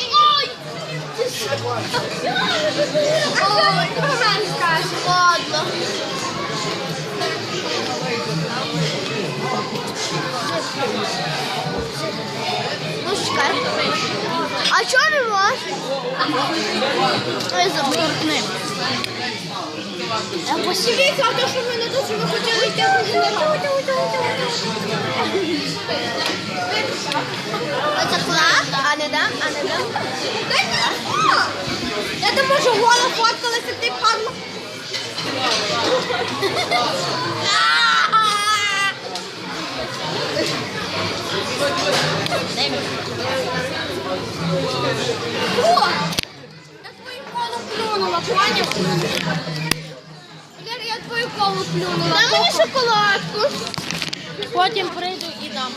Ой! Ой, про мене скажеш. Ладно. Ну, чекай. А чого не можеш? Ой, забув. Посівіться, а то, що ми не дуже ми хотіли йти. Оце клас, а не дам, а не дам. Я там можу голо фоткалася, ти падла. Я твою колу плюнула, поняв? Я, я твою колу плюнула. Мені шоколадку. Потім прийду і дам.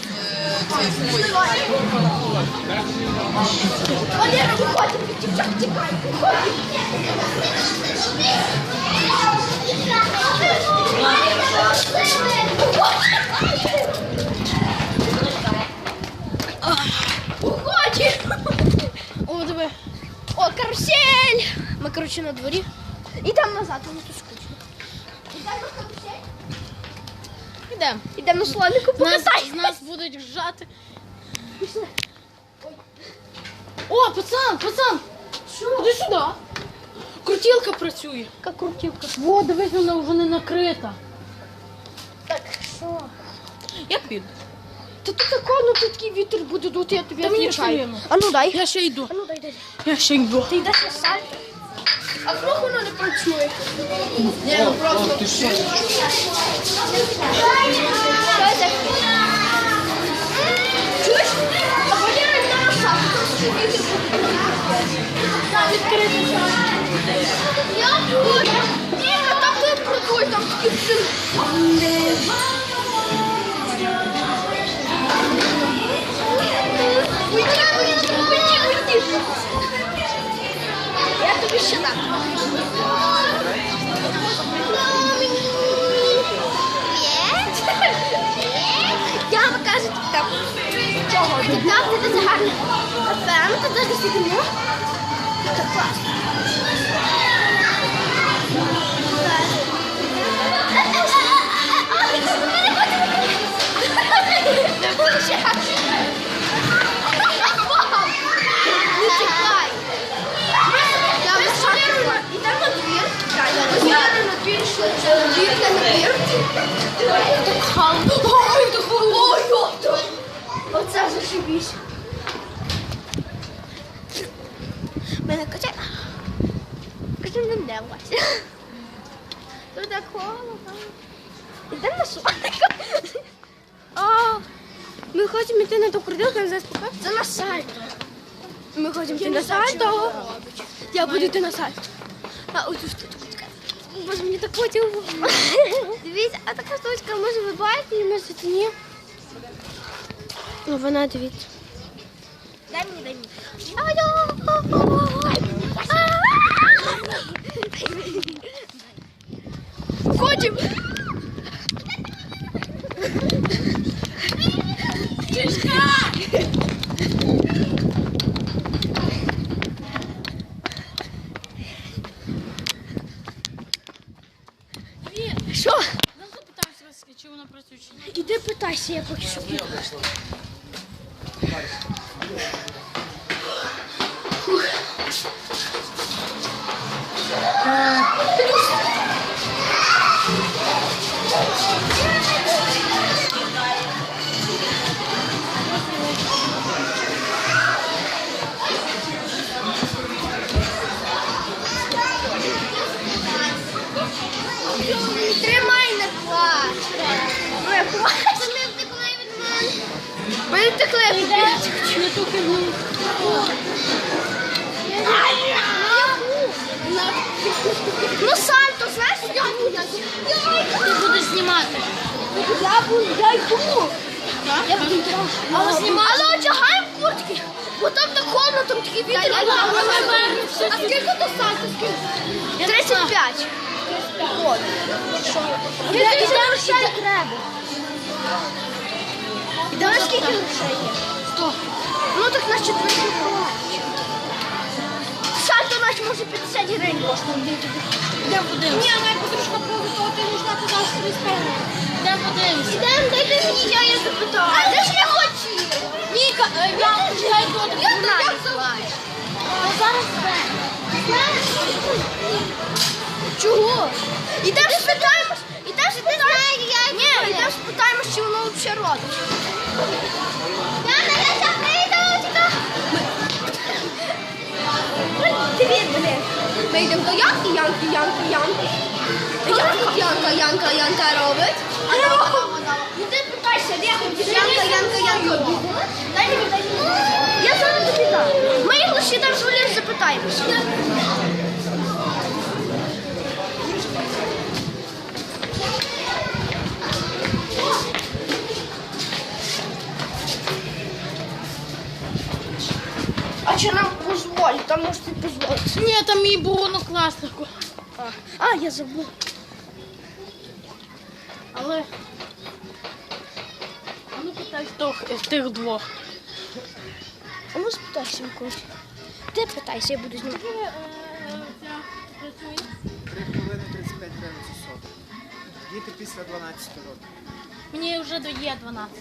Валера, виходь, дівчат, тікай, виходь. Уходи! О, диви. О, карусель! Ми, коротше, на дворі. Ідемо назад, воно тут скучно. Ідемо на карусель? Ідемо. Ідемо на слонику, Нас, покатай. з нас будуть вжати. О, пацан, пацан! Що? Іди сюди. Крутілка працює. Яка крутівка. Во, дивись, вона вже не накрита. Так, що? Я піду. Та тут тако, ну тут такий вітер буде дути, я тобі Та мені відвічаю. А ну дай. Я ще йду. А ну дай, дай. Я ще йду. Ти йдеш на сайт? А вдруг воно не працює? Ні, ну просто. Ти що? Чуєш? А Валера йде на відкритий сайт. Я тут. Ні, ну там не працює, там такі всі. Ще дам. Я вам кажу, там. Чого? Там ти дуже гарно. Ти дуже сидимо. Це класно. Не будеш. Мам, Не тікай. Я висадила. Йдемо на двір. Йдемо це. Ой, холодно. Мене качає. Каже, не небось. Тут так холодно. Йдемо на швидко. Ми хочемо йти на ту крутилку, я зараз покажу. Це на сайт. Ми хочемо йти на сальто. Я буду йти на сальто. А ось тут. Боже, мені так потім. Дивіться, а така штучка, може ви бачите, і може ні. Ну, вона дивіться. Дай мені, дай мені. Ходим. Що? Чи вона працює чи ні. Іди питайся, я поки що піду. Тримай втекли. Не ту фігню. Ну, сальто, знаєш, я буду. Ти будеш знімати. Я буду, я йду. Я буду. Але одягаємо куртки. Бо там так холодно, там такі вітер. А скільки то Я 35. От. Грошей іде- треба. І скільки грошей є? Сто. Ну так на четвертий Сальто наш може 50 гривень коштує. Йдемо подивимось. Ні, моя подружка повитала, ти нужна туди собі спину. Йдемо подивимось. Ідемо, дайте мені, я її запитаю. А де ж я хотів? Ніка, е, я я йду до Я Вона як називає. Ну зараз це. Чого? Ідемо спитаємо, ідемо спитаємо. Ні, ідемо спитаємо, чи воно взагалі робить. Ми йдемо до Янки, Янки, Янки, Янки. Янка, Янка, Янка, Янка робить. Ну ти питайся, де? Янка, Янка, Янка. Дай мені, дай. Я зараз тобі дам. Ми їх лише там Валерою запитаємося. А чи нам дозволить? Там може не дозволить. Ні, там мій було на класнику. А, а я забув. Але. А ну питай хто тих двох. А ну спитайся когось. Ти питайся, я буду знімати. працює? 3,5-35 гривень за сотку. Діти після 12 років. Мені вже до є 12.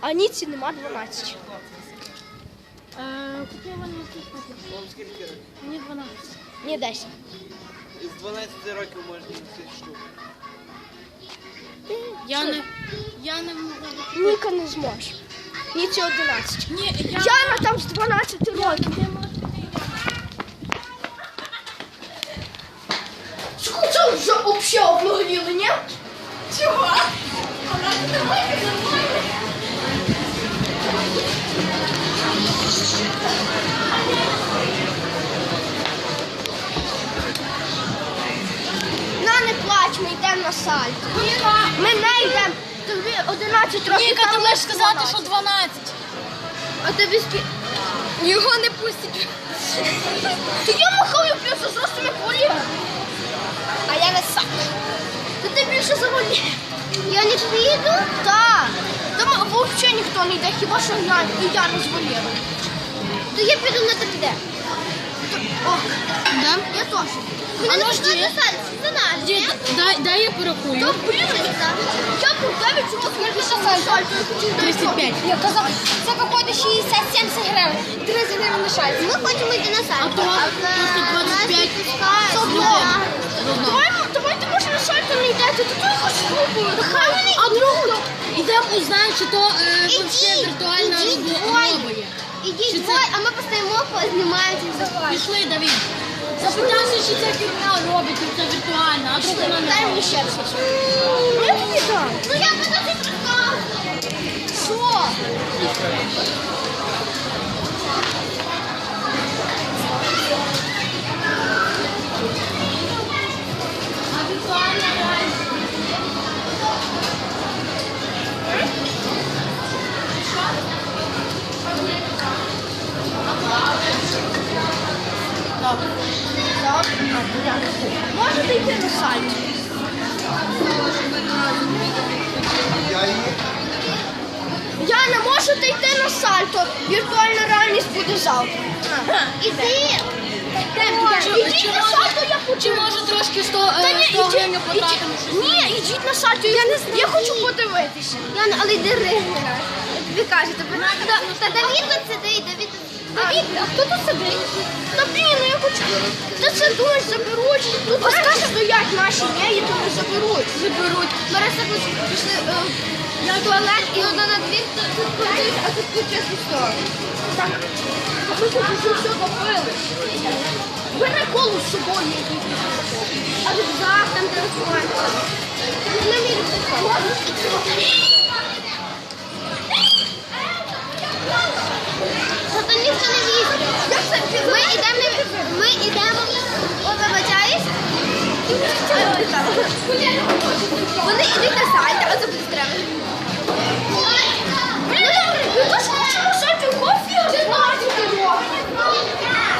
А Ніці нема 12. Е, купила мені? Вам скільки років? Мені 12. Ні, 10. Із 12 років можна носити штуку. Я не. Я не можу. Ніка не зможе. Ніці 11. Ні, я. Яна там з 12 років. Чого це вже взагалі обнагліли, ні? Чого? На, не плач, ми йдемо на сайт. Ми не йдемо. Тобі 11 років. Ніка, ти можеш сказати, що 12. А тобі скільки? Його не пустять. Ти я махаю плюс зростом як Валера. А я не сак. Та ти більше за Валера. Я не піду? Так. Там взагалі ніхто не йде, хіба що я, і я не з. То я піду на тебе. О, Да? я теж. А ну жди. за нас, Ді, дай, дай я То порахую. блін, я про тебе чого скільки ще сальто, 35. Я казав, це виходить 60-70 гривень. 30 гривень лишається. Ми хочемо йти на А то просто 25. З. Давай, давайте може на сайт не йдете, то той хоч спробую. Хай вони А другу ідемо узнаємо, чи то е, Ідіть, вообще віртуальна ідіть двоє. а ми постоїмо, познімаємо ці захвати. Пішли, Давід. Запитався, чи це фігня робить, чи це віртуально, а то вона не Дай мені ще щось. Ну я тобі дам. Ну я буду тут розказувати. Що? Можете йти на сайт. Яна, можете йти на сальто. Віртуальна реальність буде завтра. Іди. Ідіть на сальто, я хочу. Чи може трошки 100, Та е, ні, 100 гривень потратимо? ні, ідіть на сальто, я не знаю. Я хочу подивитися. Але йди ригнера. Тобі кажуть, та, Давід сидить, Давід. Давід, а хто тут сидить? Та блін, ну я хочу. Та це дощ заберуть. Тут скажи, стоять наші, ні, і тут заберуть. Заберуть. Мариса пішли е, в туалет і одна на дві, тут тут ходить, а тут чесно що. Так, ми тут вже все купили. Бери колу з собою, який А рюкзак, там телефон. На мій рюкзак. Зато ніхто не візьме. Ми йдемо, ми йдемо, вибачаюсь. Вони йдуть на сайт, а це буде треба.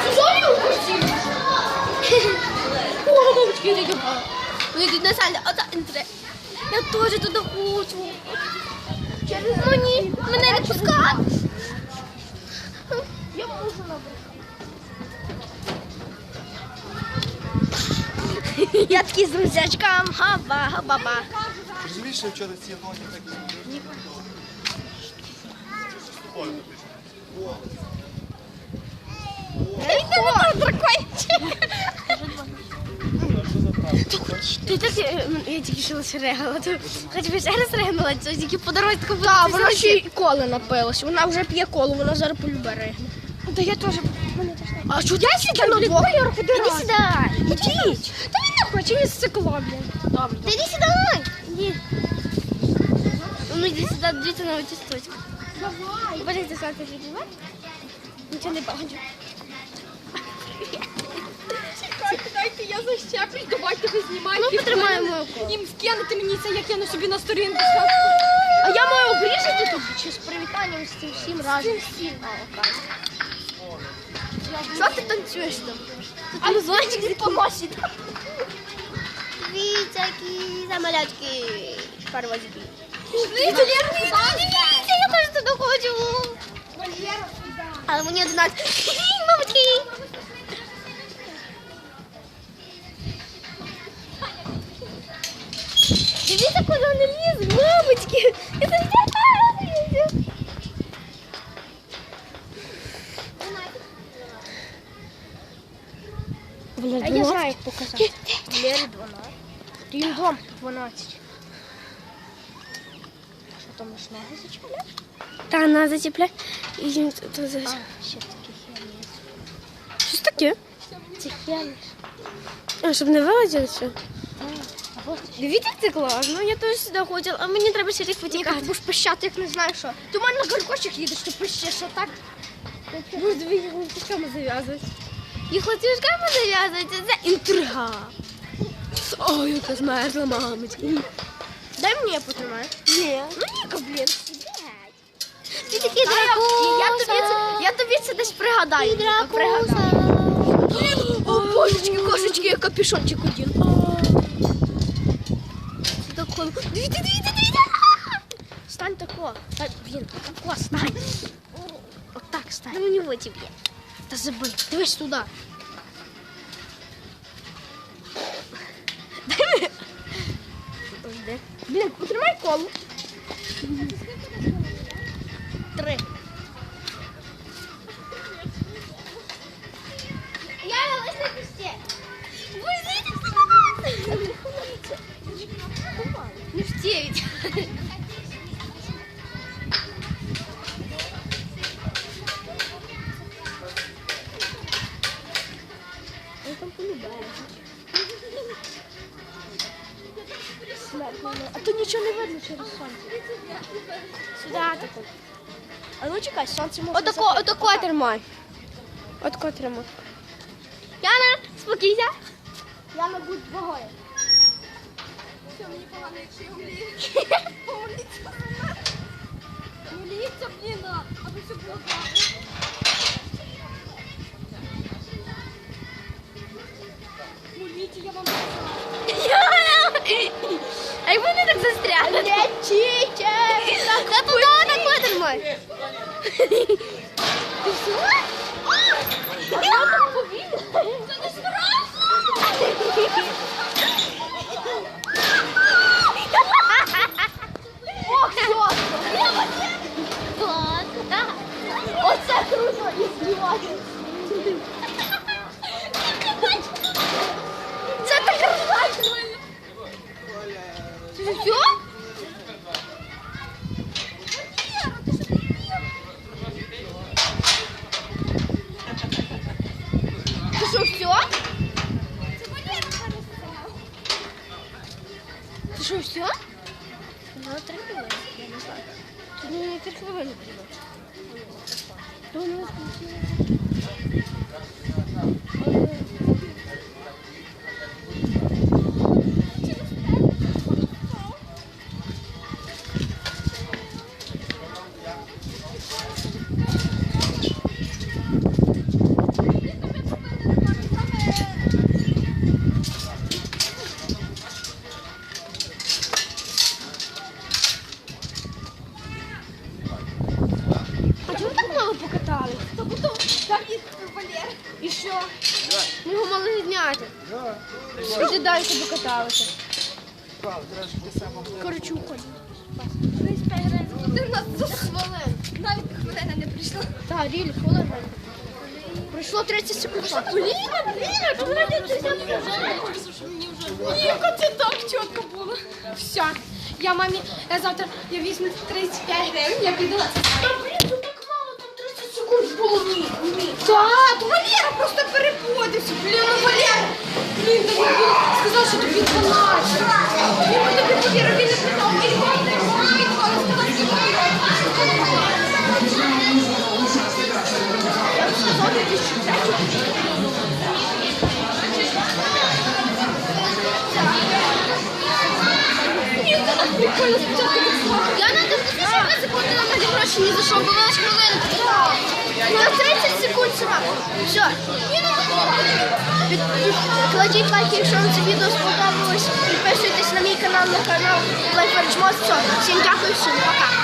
Це хотів. такі Вони йдуть на сальдо. Ота інтре. Я теж туди хочу. Через мені. Мене не пускати. Я такий з друзячком. Хаба, хаба-ба. Розумієш, що вчора ці ноги так і Йдемо дракончик. Ти так, е, я тільки що лише регала. Хоч би ще раз регнула, це тільки по дорозі таку була. Так, вона ще й коли напилась. Вона вже п'є коло, вона зараз полюбе ригне. Та я теж. А що я сюди на двох? Іди сюди. Ідіть. Та він не хоче, він стекло, блін. Добре. Та іди сюди. Іди. Ну дивіться на оці сточку. Давай. Бачите, сонце піднімати? Нічого не бачу. Чекайте, я защеплюсь, давайте ви знімайте. Ну, потримай мою. Їм скинете мені це, як я кину собі на сторінку. А я маю обрізати тут чи з привітанням з цим всім разом? всім. А, окей. Що ти танцюєш там? А зонтик по носі. Вітяки, самолятки, паровозики. Дивіться, дивіться, я теж туди хочу. Але мені 11. Мамочки. Показати. Лері 12. Їм дом 12. Що там аж ноги зачіпляєш? Та вона зачіпляє. І їм то за А, ще такі херні. Щось таке. Це херні. А, щоб не вилазили все. Дивіться, це класно. Я теж сюди хотіла, а мені треба ще їх Ні, ти будеш пищати, як не знаю що. Ти у мене на горкочок їдеш, ти пищиш отак. Може, дві ланцюжками зав'язувати. Їх ланцюжками зав'язується. Це інтрига. Ой, яка змерзла, мамочки. Дай мені я потримаю. Ні. Ну Ніка, блін. Ти такий дракон. я, тобі це, я тобі це десь пригадаю. Ніка, пригадаю. О, божечки, кошечки, я капюшончик один. Дивіться, дивіться, дивіться. Стань тако. Та, блін, тако, стань. Отак стань. Ну, в очі б'є. Та забий. Дивись туди. Блін, потримай коло. А то нічого не видно через сонце. Сюди таку. А ну чекай, сонце може Отако, отако тримай. Отако тримай. Яна, спокійся. Я не буду двогою. Моліться, блін, аби все було добре. Моліться, я вам Яна! А як вони так застрягли? Лечіть! Та туди отако тримай. Ріль, хвилина. Пройшло 30 секунд. Бліна, бліна, ти мене не Яка це так чітко було. Все. Я мамі, я завтра я візьму 35 гривень, я піду. Та блін, тут так мало, там 30 секунд було. Валера просто переподився. Блін, ну Валера. Блін, тобі він сказав, що тобі 12. Він тобі повірив, він не питав. Зайшов, бо ж хвилинку. На 30 секунд сама. Все. Кладіть лайки, якщо вам це відео сподобалось. Підписуйтесь на мій канал, на канал Лайферчмос. Все. Всім дякую, всім пока.